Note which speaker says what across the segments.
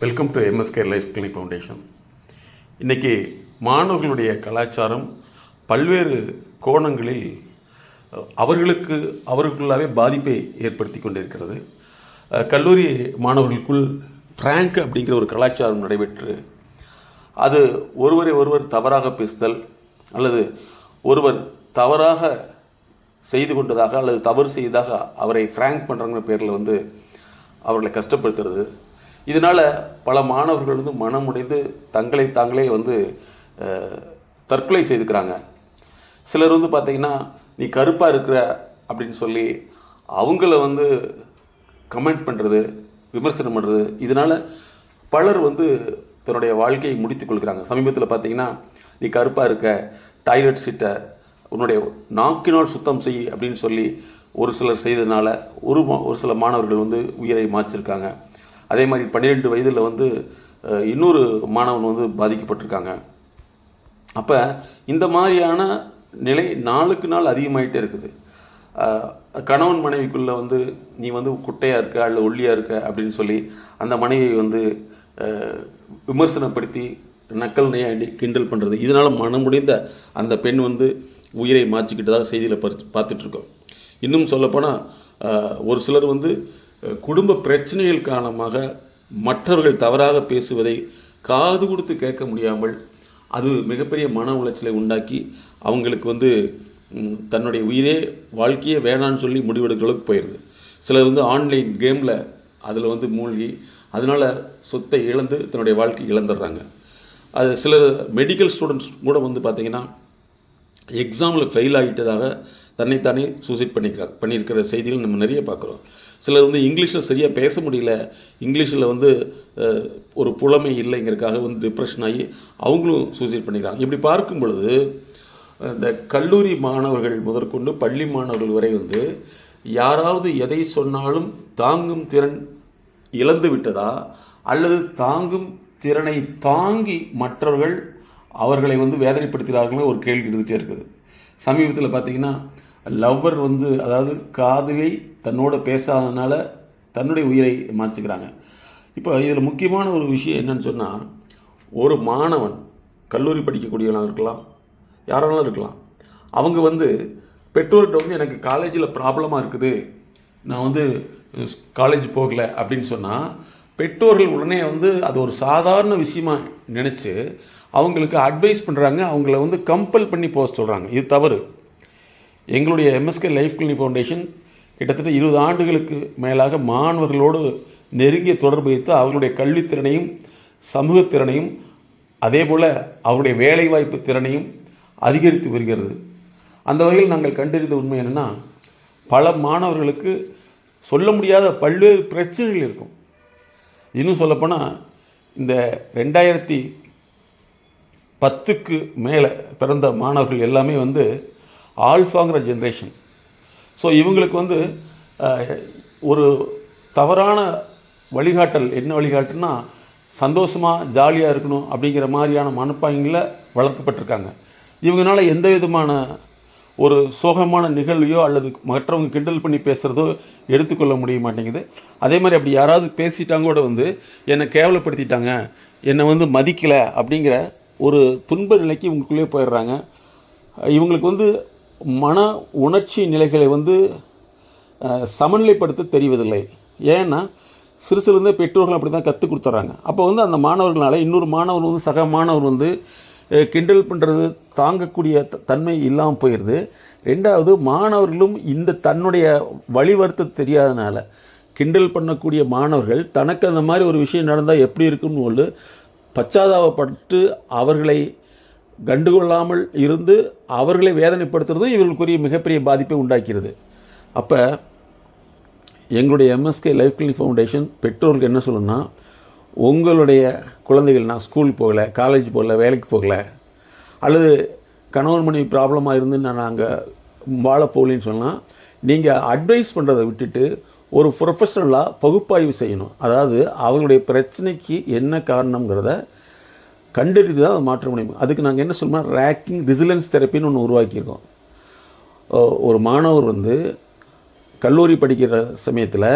Speaker 1: Welcome to MSK life clinic foundation இன்றைக்கி மாணவர்களுடைய கலாச்சாரம் பல்வேறு கோணங்களில் அவர்களுக்கு அவர்களுக்குள்ளாவே பாதிப்பை ஏற்படுத்தி கொண்டிருக்கிறது. கல்லூரி மாணவர்களுக்குள் ஃப்ராங்க் அப்படிங்கிற ஒரு கலாச்சாரம் நடைபெற்று அது ஒருவரை ஒருவர் தவறாக பேசுதல் அல்லது ஒருவர் தவறாக செய்து கொண்டதாக அல்லது தவறு செய்ததாக அவரை ஃப்ராங்க் பண்ணுறங்கிற பேரில் வந்து அவர்களை கஷ்டப்படுத்துறது. இதனால் பல மாணவர்கள் வந்து மனமுடைந்து தங்களை தாங்களே வந்து தற்கொலை செய்துக்கிறாங்க. சிலர் வந்து பார்த்தீங்கன்னா நீ கருப்பாக இருக்கிற அப்படின்னு சொல்லி அவங்கள வந்து கமெண்ட் பண்ணுறது விமர்சனம் பண்ணுறது இதனால் பலர் வந்து தன்னுடைய வாழ்க்கையை முடித்துக் கொள்கிறாங்க. சமீபத்தில் பார்த்தீங்கன்னா நீ கருப்பாக இருக்க டாய்லெட் சீட்டை உன்னுடைய நாக்கினால் சுத்தம் செய் அப்படின்னு சொல்லி ஒரு சிலர் செய்ததுனால ஒரு மா- ஒரு சில மாணவர்கள் வந்து உயிரை மாய்ச்சிருக்காங்க. அதே மாதிரி பன்னிரெண்டு வயதில் வந்து இன்னொரு மாணவன் வந்து பாதிக்கப்பட்டிருக்காங்க. அப்போ இந்த மாதிரியான நிலை நாளுக்கு நாள் அதிகமாயிட்டே இருக்குது. கணவன் மனைவிக்குள்ளே வந்து நீ வந்து குட்டையாக இருக்க அல்ல ஒல்லியாக இருக்க? அப்படின்னு சொல்லி அந்த மனைவியை வந்து விமர்சனப்படுத்தி நக்கல் நையாண்டி கிண்டல் பண்ணுறது இதனால் மனமுடிந்த அந்த பெண் வந்து உயிரை மாற்றிக்கிட்டதாக செய்தியில் பறிச்சு பார்த்துட்ருக்கோம் இன்னும் சொல்லப்போனால் ஒரு சிலர் வந்து குடும்ப பிரச்சனைகள் காரணமாக மற்றவர்கள் தவறாக பேசுவதை காது கொடுத்து கேட்க முடியாமல் அது மிகப்பெரிய மன உளைச்சலை உண்டாக்கி அவங்களுக்கு வந்து தன்னுடைய உயிரே வாழ்க்கையே வேணான்னு சொல்லி முடிவெடுக்கிற அளவுக்கு போயிடுது சிலர் வந்து ஆன்லைன் கேமில் அதில் வந்து மூழ்கி அதனால் சொத்தை இழந்து தன்னுடைய வாழ்க்கை இழந்துடுறாங்க. அது சிலர் மெடிக்கல் ஸ்டூடெண்ட்ஸ் கூட வந்து பார்த்திங்கன்னா எக்ஸாமில் ஃபெயில் ஆகிட்டதாக தன்னைத்தானே சூசைட் பண்ணிக்கிறாங்க பண்ணியிருக்கிற செய்திகள் நம்ம நிறைய பார்க்குறோம். சிலர் வந்து இங்கிலீஷில் சரியாக பேச முடியல. இங்கிலீஷில் வந்து ஒரு புலமை இல்லைங்கிறதுக்காக வந்து டிப்ரெஷன் ஆகி அவங்களும் சூசைட் பண்ணிக்கிறாங்க. இப்படி பார்க்கும் பொழுது இந்த கல்லூரி மாணவர்கள் முதற்கொண்டு பள்ளி மாணவர்கள் வரை வந்து யாராவது எதை சொன்னாலும் தாங்கும் திறன் இழந்து விட்டதா? அல்லது தாங்கும் திறனை தாங்கி மற்றவர்கள் அவர்களை வந்து வேதனைப்படுத்துகிறார்கள் ஒரு கேள்வி இருந்துகிட்டே இருக்குது. சமீபத்தில் பார்த்தீங்கன்னா லவ்வர் வந்து அதாவது காதலை தன்னோட பேசாதனால தன்னுடைய உயிரை மாற்றிக்கிறாங்க இப்போ இதில் முக்கியமான ஒரு விஷயம் என்னன்னு சொன்னால் ஒரு மாணவன் கல்லூரி படிக்கக்கூடியவனாக இருக்கலாம் யாராலும் இருக்கலாம். அவங்க வந்து பெற்றோர்கிட்ட வந்து எனக்கு காலேஜில் ப்ராப்ளமாக இருக்குது நான் வந்து காலேஜ் போகல அப்படின்னு சொன்னால் பெற்றோர்கள் உடனே வந்து அது ஒரு சாதாரண விஷயமா நினச்சி அவங்களுக்கு அட்வைஸ் பண்ணுறாங்க அவங்கள வந்து கம்பல் பண்ணி போக சொல்கிறாங்க இது தவறு. எங்களுடைய எம்எஸ்கே லைஃப் கிளினிக் ஃபவுண்டேஷன் கிட்டத்தட்ட இருபது ஆண்டுகளுக்கு மேலாக மாணவர்களோடு நெருங்கிய தொடர்பு வைத்து அவர்களுடைய கல்வித்திறனையும் சமூகத்திறனையும் அதே போல் அவருடைய வேலைவாய்ப்பு திறனையும் அதிகரித்து வருகிறது. அந்த வகையில் நாங்கள் கண்டறிந்த உண்மை என்னென்னா பல மாணவர்களுக்கு சொல்ல முடியாத பல்வேறு பிரச்சனைகள் இருக்கும். இன்னும் சொல்லப்போனால் இந்த ரெண்டாயிரத்தி பத்துக்கு மேலே பிறந்த மாணவர்கள் எல்லாமே வந்து ஆல்ஃபாங்கிற ஜென்ரேஷன் ஸோ இவங்களுக்கு வந்து ஒரு தவறான வழிகாட்டல் என்ன வழிகாட்டுனா சந்தோஷமாக ஜாலியாக இருக்கணும் அப்படிங்கிற மாதிரியான மனப்பாங்கில் வளர்க்கப்பட்டிருக்காங்க. இவங்களால எந்த விதமான ஒரு சோகமான நிகழ்வையோ அல்லது மற்றவங்க கிண்டல் பண்ணி பேசுகிறதோ எடுத்துக்கொள்ள முடிய மாட்டேங்குது. அதே மாதிரி அப்படி யாராவது பேசிட்டாங்க கூட வந்து என்னை கேவலப்படுத்திட்டாங்க என்னை வந்து மதிக்கலை அப்படிங்கிற ஒரு துன்ப நிலைக்கு இவங்களுக்குள்ளேயே போயிடுறாங்க. இவங்களுக்கு வந்து மன உணர்ச்சி நிலைகளை வந்து சமநிலைப்படுத்த தெரிவதில்லை. ஏன்னா சிறு பெற்றோர்கள் அப்படி தான் கற்றுக் கொடுத்துட்றாங்க அப்போ வந்து அந்த மாணவர்களால் இன்னொரு மாணவர் வந்து சக மாணவர் வந்து கிண்டல் பண்ணுறது தாங்கக்கூடிய த- தன்மை இல்லாமல் போயிடுது ரெண்டாவது மாணவர்களும் இந்த தன்னுடைய வழிவர்த்த தெரியாதனால கிண்டல் பண்ணக்கூடிய மாணவர்கள் தனக்கு அந்த மாதிரி ஒரு விஷயம் நடந்தால் எப்படி இருக்குன்னு சொல்லு பச்சாதாபப்பட்டு அவர்களை கண்டுகொள்ளாமல் இருந்து அவர்களை வேதனைப்படுத்துறதும் இவர்களுக்குரிய மிகப்பெரிய பாதிப்பை உண்டாக்கிறது. அப்போ எங்களுடைய எம்எஸ்கே லைஃப் கிளினிக் ஃபவுண்டேஷன் பெற்றோர்களுக்கு என்ன சொல்லணும்னா உங்களுடைய குழந்தைகள் நான் ஸ்கூல் போகல காலேஜ் போகல வேலைக்கு போகல அல்லது கணவன் மனைவி ப்ராப்ளமாக இருந்து நான் நாங்கள் வாழ போகலன்னு சொன்னால் நீங்கள் அட்வைஸ் பண்ணுறதை விட்டுட்டு ஒரு ப்ரொஃபஷனலாக பகுப்பாய்வு செய்யணும். அதாவது அவங்களுடைய பிரச்சனைக்கு என்ன காரணங்கிறத கண்டறிந்து தான் அதை மாற்ற முடியும் அதுக்கு நாங்கள் என்ன சொல்லணும் ரேக்கிங் ரிசிலன்ஸ் தெரப்பின்னு ஒன்று உருவாக்கியிருக்கோம். ஒரு மாணவர் வந்து கல்லூரி படிக்கிற சமயத்தில்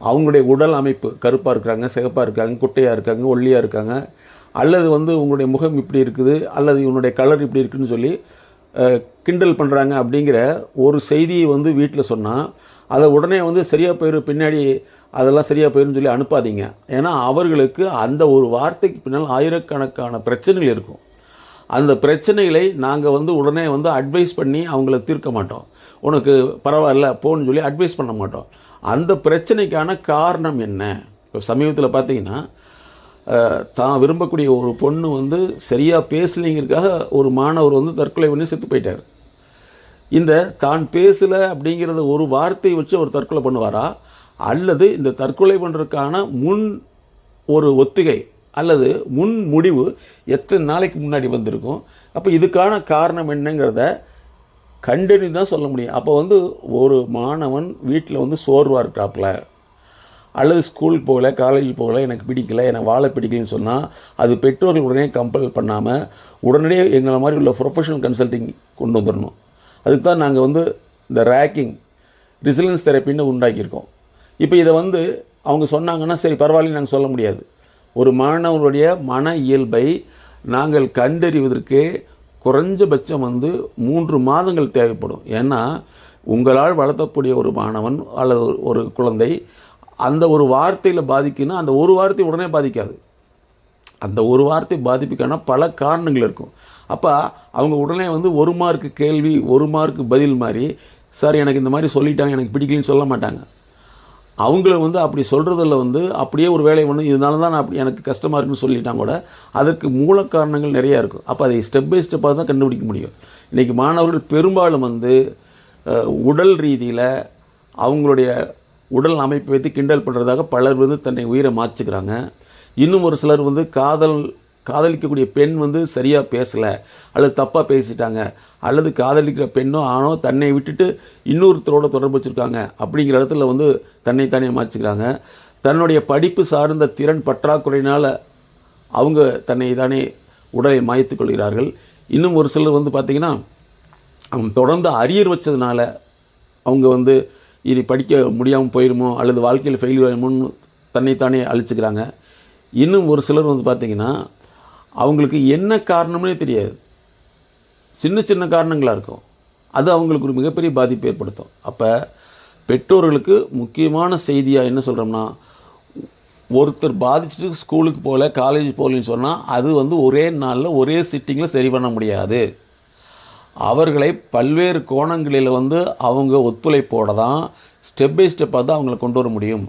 Speaker 2: அவங்களுடைய உடல் அமைப்பு கருப்பாக இருக்காங்க சிகப்பாக இருக்காங்க குட்டையாக இருக்காங்க ஒல்லியாக இருக்காங்க அல்லது வந்து உங்களுடைய முகம் இப்படி இருக்குது அல்லது இவனுடைய கலர் இப்படி இருக்குதுன்னு சொல்லி கிண்டல் பண்ணுறாங்க அப்படிங்கிற ஒரு செய்தியை வந்து வீட்டில் சொன்னால் அதை உடனே வந்து சரியாக போயிடும் பின்னாடி அதெல்லாம் சரியாக போயிடும் சொல்லி அனுப்பாதீங்க. ஏன்னா அவர்களுக்கு அந்த ஒரு வார்த்தைக்கு பின்னால் ஆயிரக்கணக்கான பிரச்சனைகள் இருக்கும். அந்த பிரச்சனைகளை நாங்கள் வந்து உடனே வந்து அட்வைஸ் பண்ணி அவங்கள தீர்க்க மாட்டோம். உனக்கு பரவாயில்ல போன்னு சொல்லி அட்வைஸ் பண்ண மாட்டோம். அந்த பிரச்சனைக்கான காரணம் என்ன? இப்போ சமீபத்தில் பார்த்தீங்கன்னா தான் விரும்பக்கூடிய ஒரு பொண்ணு வந்து சரியாக பேசலைங்கிறதுக்காக ஒரு மாணவர் வந்து தற்கொலை பண்ணி செத்து போயிட்டார். இந்த தான் பேசலை அப்படிங்கிறத ஒரு வார்த்தையை வச்சு அவர் தற்கொலை பண்ணுவாரா? அல்லது இந்த தற்கொலை பண்ணுறதுக்கான முன் ஒரு ஒத்திகை அல்லது முன் முடிவு எத்தனை நாளைக்கு முன்னாடி வந்திருக்கும்? அப்போ இதுக்கான காரணம் என்னங்கிறத கண்டறிந்து தான் சொல்ல முடியும். அப்போ வந்து ஒரு மாணவன் வீட்டில் வந்து சோர்வாக இருக்காப்புல அல்லது ஸ்கூலுக்கு போகல காலேஜ் போகல எனக்கு பிடிக்கல எனக்கு வாழை பிடிக்கலன்னு சொன்னால் அது பெற்றோர்கள் உடனே கம்பல் பண்ணாமல் உடனடியே எங்களை மாதிரி உள்ள ப்ரொஃபஷனல் கன்சல்டிங் கொண்டு வந்துடணும். அதுக்கு தான் நாங்கள் வந்து இந்த ரேக்கிங் ரிசிலன்ஸ் தெரப்பின்னு உண்டாக்கியிருக்கோம். இப்போ இதை வந்து அவங்க சொன்னாங்கன்னா சரி பரவாயில்ல நாங்கள் சொல்ல முடியாது. ஒரு மாணவருடைய மன இயல்பை நாங்கள் கண்டறிவதற்கு குறைஞ்சபட்சம் வந்து மூன்று மாதங்கள் தேவைப்படும். ஏன்னா உங்களால் வளர்த்தக்கூடிய ஒரு மாணவன் அல்லது ஒரு- குழந்தை அந்த ஒரு வார்த்தையில் பாதிக்குன்னா அந்த ஒரு வார்த்தை உடனே பாதிக்காது. அந்த ஒரு வார்த்தை பாதிப்புக்கான பல காரணங்கள் இருக்கும். அப்போ அவங்க உடனே வந்து ஒரு மார்க்கு கேள்வி ஒரு மார்க்கு பதில் மாதிரி சார் எனக்கு இந்த மாதிரி சொல்லிட்டாங்க எனக்கு பிடிக்கலன்னு சொல்ல மாட்டாங்க. அவங்கள வந்து அப்படி சொல்கிறதில் வந்து அப்படியே ஒரு வேலை ஒன்று இதனால தான் நான் அப்படி எனக்கு கஷ்டமாக இருக்குன்னு சொல்லிட்டாங்க கூட அதற்கு மூல காரணங்கள் நிறையா இருக்கும். அப்போ அதை ஸ்டெப் பை ஸ்டெப்பாக தான் கண்டுபிடிக்க முடியும். இன்றைக்கி மாணவர்கள் பெரும்பாலும் வந்து உடல் ரீதியில் அவங்களுடைய உடல் அமைப்பை வைத்து கிண்டல் பண்ணுறதாக பலர் வந்து தன்னை உயிரை மாற்றிக்கிறாங்க. இன்னும் ஒரு சிலர் வந்து காதல் காதலிக்கக்கூடிய பெண் வந்து சரியாக பேசலை அல்லது தப்பாக பேசிட்டாங்க அல்லது காதலிக்கிற பெண்ணோ ஆணோ தன்னை விட்டுட்டு இன்னொருத்தரோட தொடர்பு வச்சுருக்காங்க அப்படிங்கிற இடத்துல வந்து தன்னைத்தானே மாற்றிக்கிறாங்க. தன்னுடைய படிப்பு சார்ந்த திறன் பற்றாக்குறையினால் அவங்க தன்னை தானே உடலை மாய்த்து கொள்கிறார்கள். இன்னும் ஒரு சிலர் வந்து பார்த்திங்கன்னா அவங்க தொடர்ந்து அரியர் வச்சதுனால அவங்க வந்து இனி படிக்க முடியாமல் போயிடுமோ அல்லது வாழ்க்கையில் ஃபெயிலியர் ஆகிடுமோன்னு தன்னைத்தானே அழிச்சுக்கிறாங்க. இன்னும் ஒரு சிலர் வந்து பார்த்திங்கன்னா அவங்களுக்கு என்ன காரணம்னே தெரியாது. சின்ன சின்ன காரணங்களாக இருக்கும். அது அவங்களுக்கு ஒரு மிகப்பெரிய பாதிப்பு ஏற்படுத்தும். அப்போ பெற்றோர்களுக்கு முக்கியமான செய்தியாக என்ன சொல்கிறோம்னா ஒருத்தர் பாதிச்சுட்டு ஸ்கூலுக்கு போகல காலேஜ் போகலன்னு சொன்னால் அது வந்து ஒரே நாளில் ஒரே சிட்டிங்கில் சரி பண்ண முடியாது. அவர்களை பல்வேறு கோணங்களில் வந்து அவங்க ஒத்துழைப்போட தான் ஸ்டெப் பை ஸ்டெப்பாக தான் அவங்கள கொண்டு வர முடியும்.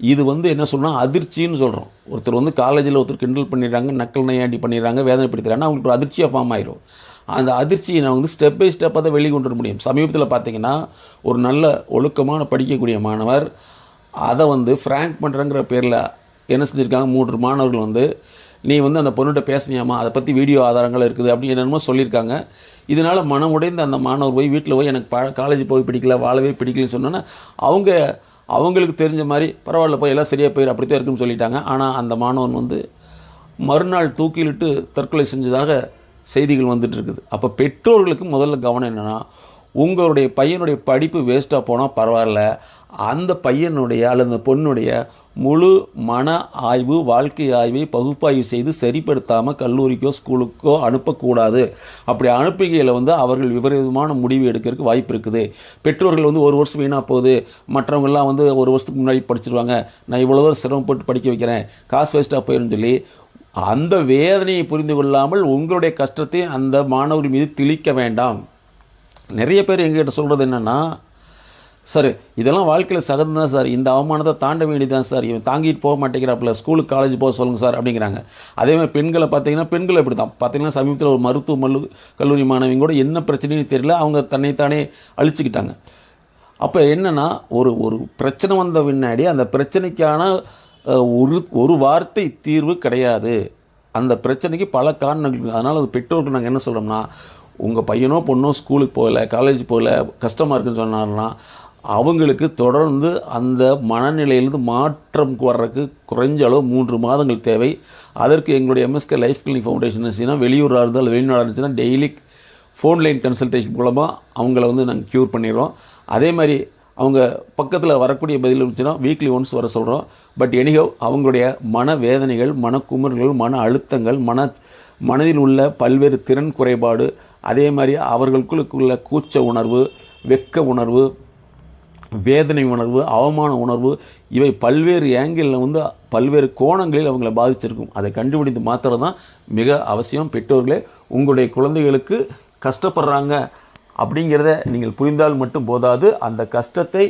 Speaker 2: இது வந்து என்ன சொல்லணும் அதிர்ச்சின்னு சொல்கிறோம் ஒருத்தர் வந்து காலேஜில் ஒருத்தர் கிண்டல் பண்ணிடுறாங்க நக்கல் நையாண்டி பண்ணிடுறாங்க வேதனைப்படுத்துறாங்கன்னா அவங்களுக்கு ஒரு அதிர்ச்சியாக ஃபார்ம் ஆயிரும். அந்த அதிர்ச்சியை நான் வந்து ஸ்டெப் பை ஸ்டெப்பாக தான் வெளியே கொண்டு வர முடியும். சமீபத்தில் பார்த்தீங்கன்னா ஒரு நல்ல ஒழுக்கமான படிக்கக்கூடிய மாணவர் அதை வந்து ஃப்ராங்க் பண்ணுறங்கிற பேரில் என்ன செஞ்சுருக்காங்க மூன்று மாணவர்கள் வந்து நீ வந்து அந்த பொண்ணுகிட்ட பேசினியாமா அதை பற்றி வீடியோ ஆதாரங்கள் இருக்குது அப்படின்னு என்னென்னமோ சொல்லியிருக்காங்க. இதனால் மனம் உடைந்து அந்த மாணவர் போய் வீட்டில் போய் எனக்கு பா காலேஜ் போய் பிடிக்கல வாழவே பிடிக்கலன்னு சொன்னோன்னா அவங்க அவங்களுக்கு தெரிஞ்ச மாதிரி பரவாயில்ல போய் எல்லாம் சரியாக போயிரு அப்படித்தான் இருக்குன்னு சொல்லிட்டாங்க. ஆனால் அந்த மாணவன் வந்து மறுநாள் தூக்கிலிட்டு தற்கொலை செஞ்சதாக செய்திகள் வந்துட்டு இருக்குது. அப்போ பெற்றோர்களுக்கு முதல்ல கவனம் என்னென்னா உங்களுடைய பையனுடைய படிப்பு வேஸ்ட்டாக போனால் பரவாயில்ல. அந்த பையனுடைய அல்லது அந்த பொண்ணுடைய முழு மன ஆய்வு வாழ்க்கை ஆய்வை பகுப்பாய்வு செய்து சரிப்படுத்தாமல் கல்லூரிக்கோ ஸ்கூலுக்கோ அனுப்பக்கூடாது. அப்படி அனுப்புகையில் வந்து அவர்கள் விபரீதமான முடிவு எடுக்கிறதுக்கு வாய்ப்பு இருக்குது. பெற்றோர்கள் வந்து ஒரு வருஷம் வீணாக போகுது. மற்றவங்கெல்லாம் வந்து ஒரு வருஷத்துக்கு முன்னாடி படிச்சிருவாங்க. நான் இவ்வளோ தூரம் சிரமப்பட்டு படிக்க வைக்கிறேன். காசு வேஸ்ட்டாக போயிடும் சொல்லி அந்த வேதனையை புரிந்து கொள்ளாமல் உங்களுடைய கஷ்டத்தை அந்த மாணவர் மீது திணிக்க வேண்டாம். நிறைய பேர் எங்ககிட்ட சொல்கிறது என்னென்னா சார் இதெல்லாம் வாழ்க்கையில் சகந்து தான் சார். இந்த அவமானத்தை தாண்ட வேண்டியதான் சார். இவன் தாங்கிட்டு போக மாட்டேங்கிறாப்புல. ஸ்கூலுக்கு காலேஜ் போக சொல்லுங்கள் சார் அப்படிங்கிறாங்க. அதே மாதிரி பெண்களை பார்த்தீங்கன்னா பெண்கள் இப்படி தான் பார்த்தீங்கன்னா சமீபத்தில் ஒரு மருத்துவ மல்லு கல்லூரி மாணவிங்க கூட என்ன பிரச்சனைன்னு தெரியல. அவங்க தன்னைத்தானே அழிச்சுக்கிட்டாங்க. அப்போ என்னென்னா ஒரு ஒரு பிரச்சனை வந்த பின்னாடி அந்த பிரச்சனைக்கான ஒரு ஒரு வார்த்தை தீர்வு கிடையாது. அந்த பிரச்சனைக்கு பல காரணங்கள் அதனால் அது பெற்றோர்கள் நாங்கள் என்ன சொல்கிறோம்னா உங்கள் பையனோ பொண்ணோ ஸ்கூலுக்கு போகல காலேஜ் போகல கஷ்டமாக இருக்குன்னு சொன்னார்னா அவங்களுக்கு தொடர்ந்து அந்த மனநிலையிலிருந்து மாற்றம் வர்றதுக்கு குறைஞ்ச அளவு மூன்று மாதங்கள் தேவை. அதற்கு எங்களுடைய எம்எஸ்கே லைஃப் கிளினிக் ஃபவுண்டேஷன் இருந்துச்சுன்னா வெளியூராக இருந்தால் வெளிநாடாக இருந்துச்சுன்னா டெய்லி ஃபோன்லைன் கன்சல்டேஷன் மூலமாக அவங்கள வந்து நாங்கள் க்யூர் பண்ணிடுறோம். அதே மாதிரி அவங்க பக்கத்தில் வரக்கூடிய பதில் இருந்துச்சுன்னா வீக்லி ஒன்ஸ் வர சொல்கிறோம் பட் எனிகோ அவங்களுடைய மன வேதனைகள் மனக்குமுறல்கள் மன அழுத்தங்கள் மன மனதில் உள்ள பல்வேறு திறன் குறைபாடு அதே மாதிரி அவர்களுக்குள்ள கூச்ச உணர்வு வெக்க உணர்வு வேதனை உணர்வு அவமான உணர்வு இவை பல்வேறு ஏங்கிளில் வந்து பல்வேறு கோணங்களில் அவங்கள பாதிச்சிருக்கும். அதை கண்டுபிடித்து மாத்திரம் தான் மிக அவசியம். பெற்றோர்களே உங்களுடைய குழந்தைகளுக்கு கஷ்டப்படுறாங்க அப்படிங்கிறத நீங்கள் புரிந்தால் மட்டும் போதாது. அந்த கஷ்டத்தை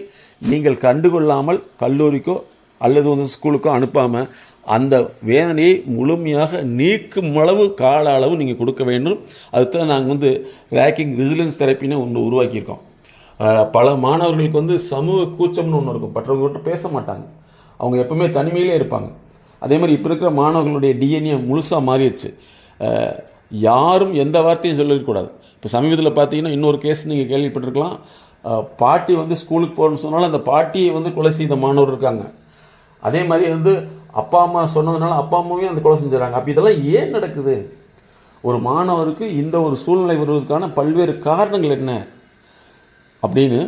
Speaker 2: நீங்கள் கண்டுகொள்ளாமல் கல்லூரிக்கோ அல்லது வந்து ஸ்கூலுக்கோ அனுப்பாமல் அந்த வேதனையை முழுமையாக நீக்கும் அளவு கால அளவு நீங்கள் கொடுக்க வேண்டும். அதுதான் நாங்கள் வந்து ரேக்கிங் ரெசிலன்ஸ் தெரப்பின்னு ஒன்று உருவாக்கியிருக்கோம். பல மாணவர்களுக்கு வந்து சமூக கூச்சம்னு ஒன்று இருக்கும். மற்றவங்கள்ட்ட பேச மாட்டாங்க. அவங்க எப்பவுமே தனிமையிலே இருப்பாங்க. அதே மாதிரி இப்போ இருக்கிற மாணவர்களுடைய டிஎன்ஏ முழுசாக மாறிடுச்சு. யாரும் எந்த வார்த்தையும் சொல்லிடக்கூடாது இப்போ சமீபத்தில் பார்த்தீங்கன்னா இன்னொரு கேஸ் நீங்கள் கேள்விப்பட்டிருக்கலாம். பாட்டி வந்து ஸ்கூலுக்கு போகணும்னு சொன்னாலும் அந்த பாட்டியை வந்து கொலை செய்த மாணவர் இருக்காங்க. அதே மாதிரி வந்து அப்பா அம்மா சொன்னதுனால அப்பா அம்மாவையும் அந்த கொலை செஞ்சுறாங்க. அப்போ இதெல்லாம் ஏன் நடக்குது? ஒரு மாணவருக்கு இந்த ஒரு சூழ்நிலை வருவதற்கான பல்வேறு காரணங்கள் என்ன? அப்படின்னு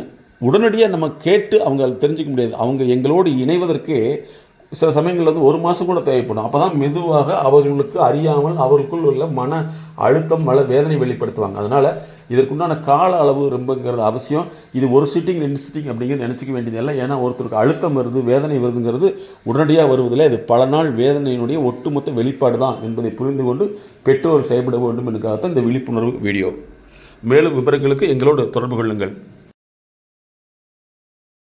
Speaker 2: உடனடியாக நம்ம கேட்டு அவங்க தெரிஞ்சுக்க முடியாது. அவங்க எங்களோடு இணைவதற்கு சில சமயங்களில் வந்து ஒரு மாதம் கூட தேவைப்படும். அப்போ தான் மெதுவாக அவர்களுக்கு அறியாமல் அவர்களுக்குள் உள்ள மன அழுத்தம் மழை வேதனை வெளிப்படுத்துவாங்க. அதனால் இதற்குண்டான கால அளவு ரொம்பங்கிறது அவசியம். இது ஒரு சிட்டிங் ரெண்டு சிட்டிங் அப்படிங்கிறது நினச்சிக்க வேண்டியதில்லை ஏன்னா ஒருத்தருக்கு அழுத்தம் வருது வேதனை வருதுங்கிறது உடனடியாக வருவதில்லை. இது பல நாள் வேதனையினுடைய ஒட்டுமொத்த வெளிப்பாடு தான் என்பதை புரிந்து கொண்டு பெற்றோர் செயல்பட வேண்டும் என்பதாகத்தான் இந்த விழிப்புணர்வு வீடியோ. மேலும் விவரங்களுக்கு எங்களோடு தொடர்பு கொள்ளுங்கள்.